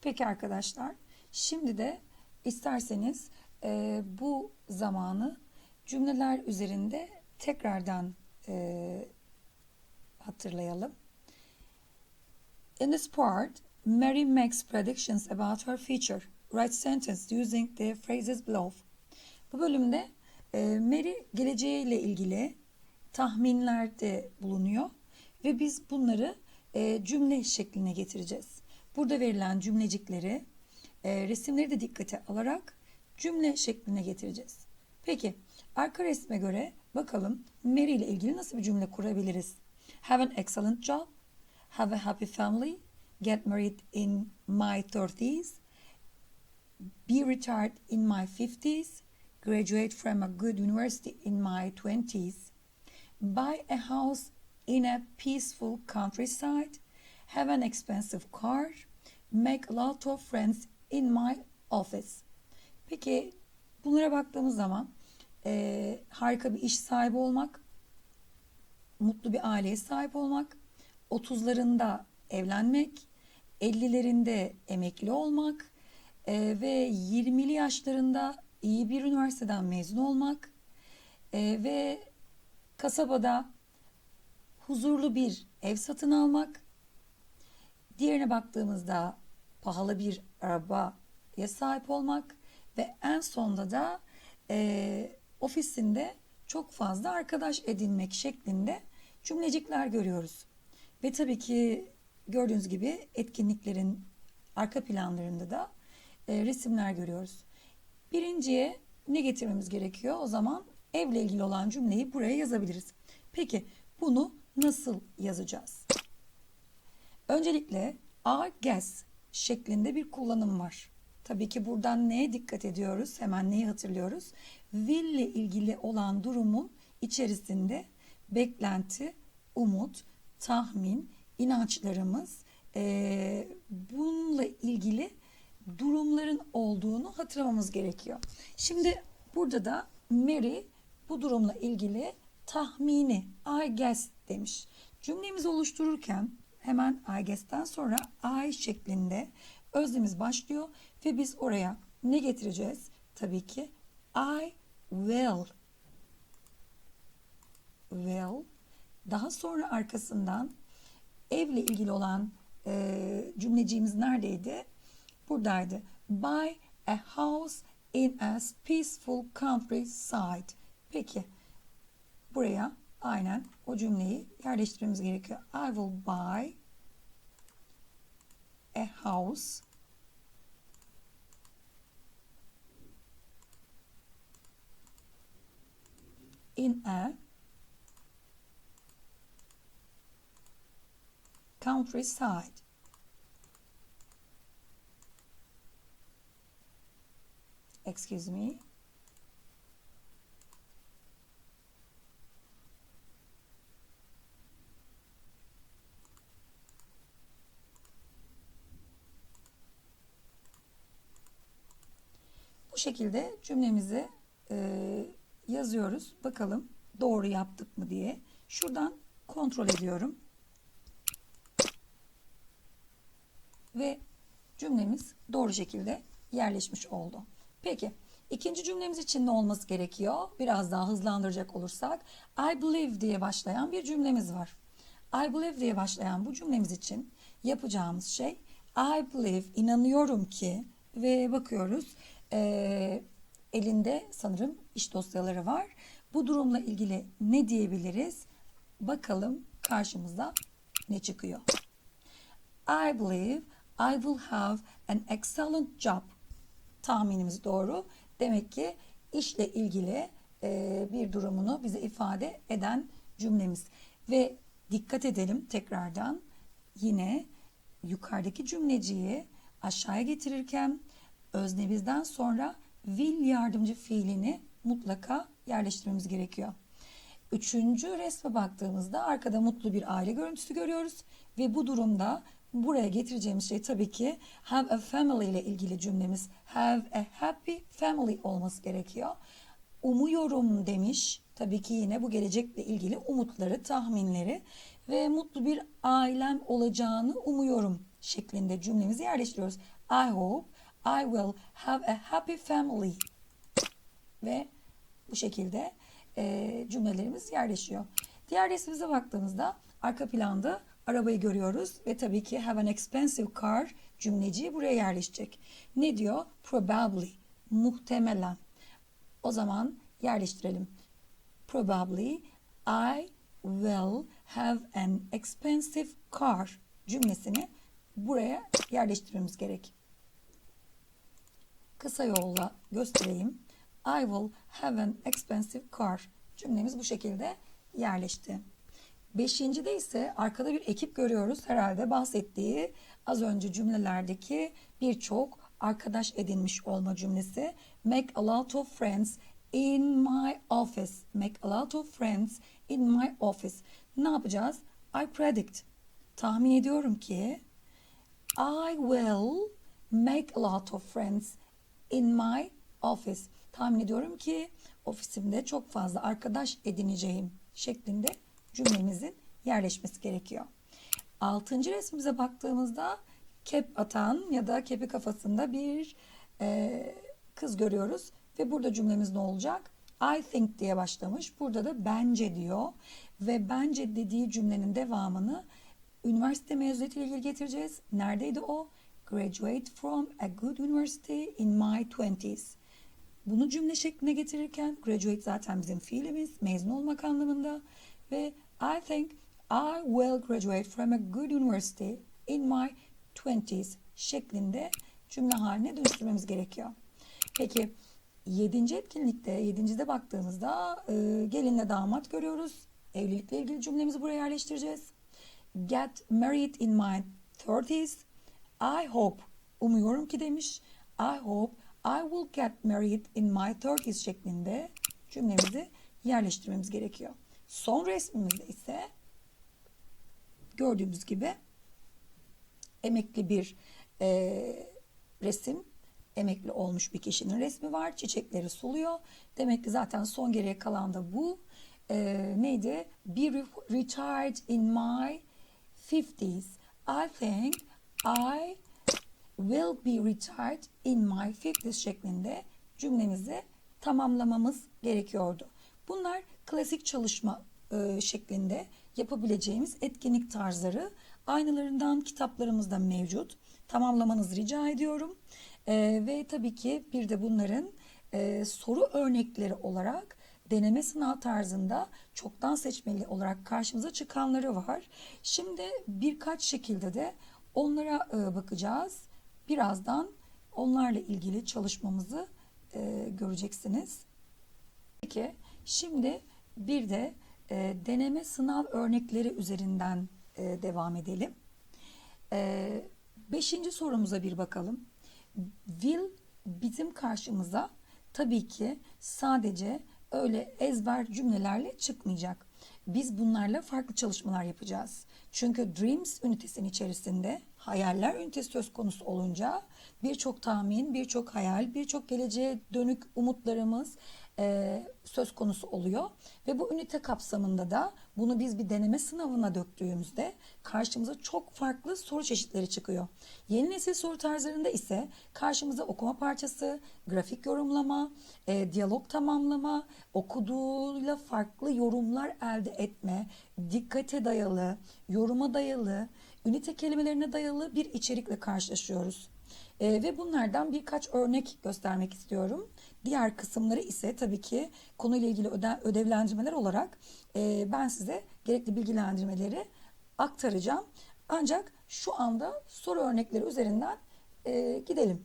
Peki arkadaşlar, şimdi de isterseniz e, bu zamanı cümleler üzerinde tekrardan e, hatırlayalım. In this part, Mary makes predictions about her future. Write sentence using the phrases below. Bu bölümde e, Mary geleceğiyle ilgili tahminlerde bulunuyor ve biz bunları e, cümle şekline getireceğiz. Burada verilen cümlecikleri, e, resimleri de dikkate alarak cümle şekline getireceğiz. Peki, arka resme göre bakalım Mary ile ilgili nasıl bir cümle kurabiliriz? Have an excellent job, have a happy family, get married in my 30s, be retired in my 50s, graduate from a good university in my 20s, buy a house in a peaceful countryside, have an expensive car, make a lot of friends in my office. Peki bunlara baktığımız zaman eee, harika bir iş sahibi olmak, mutlu bir aileye sahip olmak, 30'larında evlenmek, 50'lerinde emekli olmak e, ve 20'li yaşlarında iyi bir üniversiteden mezun olmak e, ve kasabada huzurlu bir ev satın almak. Diğerine baktığımızda pahalı bir arabaya sahip olmak ve en sonda da e, ofisinde çok fazla arkadaş edinmek şeklinde cümlecikler görüyoruz. Ve tabii ki gördüğünüz gibi etkinliklerin arka planlarında da e, resimler görüyoruz. Birinciye ne getirmemiz gerekiyor? O zaman evle ilgili olan cümleyi buraya yazabiliriz. Peki bunu nasıl yazacağız? Öncelikle I guess şeklinde bir kullanım var. Tabii ki buradan neye dikkat ediyoruz? Hemen neyi hatırlıyoruz? Will ile ilgili olan durumun içerisinde beklenti, umut, tahmin, inançlarımız eee, bununla ilgili durumların olduğunu hatırlamamız gerekiyor. Şimdi burada da Mary bu durumla ilgili tahmini I guess demiş. Cümlemizi oluştururken hemen I guess'ten sonra I şeklinde öznemiz başlıyor ve biz oraya ne getireceğiz? Tabii ki I will will daha sonra arkasından evle ilgili olan e, cümleciğimiz neredeydi? Buradaydı. Buy a house in a peaceful countryside. Peki buraya aynen o cümleyi yerleştirmemiz gerekiyor. I will buy a house in a countryside. Excuse me. Şekilde cümlemizi e, yazıyoruz. Bakalım doğru yaptık mı diye. Şuradan kontrol ediyorum. Ve cümlemiz doğru şekilde yerleşmiş oldu. Peki ikinci cümlemiz için ne olması gerekiyor? Biraz daha hızlandıracak olursak I believe diye başlayan bir cümlemiz var. I believe diye başlayan bu cümlemiz için yapacağımız şey I believe inanıyorum ki ve bakıyoruz eee, elinde sanırım iş dosyaları var. Bu durumla ilgili ne diyebiliriz? Bakalım karşımıza ne çıkıyor. I believe I will have an excellent job. Tahminimiz doğru. Demek ki işle ilgili e, bir durumunu bize ifade eden cümlemiz. Ve dikkat edelim tekrardan yine yukarıdaki cümleciyi aşağıya getirirken öznemizden sonra will yardımcı fiilini mutlaka yerleştirmemiz gerekiyor. Üçüncü resme baktığımızda arkada mutlu bir aile görüntüsü görüyoruz ve bu durumda buraya getireceğimiz şey tabii ki have a family ile ilgili cümlemiz have a happy family olması gerekiyor. Umuyorum demiş. Tabii ki yine bu gelecekle ilgili umutları, tahminleri ve mutlu bir ailem olacağını umuyorum şeklinde cümlemizi yerleştiriyoruz. I hope I will have a happy family. Ve bu şekilde e, cümlelerimiz yerleşiyor. Diğer resmimize baktığımızda arka planda arabayı görüyoruz ve tabii ki have an expensive car cümleciği buraya yerleşecek. Ne diyor? Probably, muhtemelen. O zaman yerleştirelim. Probably I will have an expensive car cümlesini buraya yerleştirmemiz gerek. Kısa yolla göstereyim. I will have an expensive car cümlemiz bu şekilde yerleşti. Beşincide ise arkada bir ekip görüyoruz. Herhalde bahsettiği az önce cümlelerdeki birçok arkadaş edinmiş olma cümlesi. Make a lot of friends in my office. Make a lot of friends in my office. Ne yapacağız? I predict. Tahmin ediyorum ki I will make a lot of friends in my office. Tahmin ediyorum ki ofisimde çok fazla arkadaş edineceğim şeklinde cümlemizin yerleşmesi gerekiyor. Altıncı resmimize baktığımızda kep atan ya da kepi kafasında bir e, kız görüyoruz. Ve burada cümlemiz ne olacak? I think diye başlamış. Burada da bence diyor. Ve bence dediği cümlenin devamını üniversite mezuniyetiyle ilgili getireceğiz. Neredeydi o? Graduate from a good university in my twenties. Bunu cümle şekline getirirken graduate zaten bizim fiilimiz, mezun olmak anlamında ve I think I will graduate from a good university in my twenties şeklinde cümle haline dönüştürmemiz gerekiyor. Peki yedinci etkinlikte, yedincide baktığımızda e, gelinle damat görüyoruz. Evlilikle ilgili cümlemizi buraya yerleştireceğiz. Get married in my 30s. I hope, umuyorum ki demiş. I hope I will get married in my 30s şeklinde cümlemizi yerleştirmemiz gerekiyor. Son resmimizde ise gördüğümüz gibi emekli bir e, resim. Emekli olmuş bir kişinin resmi var. Çiçekleri suluyor. Demek ki zaten son geriye kalan da bu. E, neydi? Be retired in my 50s. I think I will be retired in my 50s şeklinde cümlemizi tamamlamamız gerekiyordu. Bunlar klasik çalışma e, şeklinde yapabileceğimiz etkinlik tarzları. Aynalarından kitaplarımızda mevcut. Tamamlamanızı rica ediyorum. E, ve tabii ki bir de bunların e, soru örnekleri olarak deneme sınav tarzında çoktan seçmeli olarak karşımıza çıkanları var. Şimdi birkaç şekilde de onlara e, bakacağız. Birazdan onlarla ilgili çalışmamızı e, göreceksiniz. Peki şimdi bir de e, deneme sınav örnekleri üzerinden devam edelim. Beşinci sorumuza bir bakalım. Will bizim karşımıza tabii ki sadece öyle ezber cümlelerle çıkmayacak. Biz bunlarla farklı çalışmalar yapacağız. Çünkü Dreams ünitesinin içerisinde hayaller ünitesi söz konusu olunca birçok tahmin, birçok hayal, birçok geleceğe dönük umutlarımız e, söz konusu oluyor. Ve bu ünite kapsamında da bunu biz bir deneme sınavına döktüğümüzde karşımıza çok farklı soru çeşitleri çıkıyor. Yeni nesil soru tarzlarında ise karşımıza okuma parçası, grafik yorumlama, e, diyalog tamamlama, okuduğuyla farklı yorumlar elde etme, dikkate dayalı, yoruma dayalı, ünite kelimelerine dayalı bir içerikle karşılaşıyoruz. E, ve bunlardan birkaç örnek göstermek istiyorum. Diğer kısımları ise tabii ki konuyla ilgili öde, ödevlendirmeler olarak e, ben size gerekli bilgilendirmeleri aktaracağım. Ancak şu anda soru örnekleri üzerinden e, gidelim.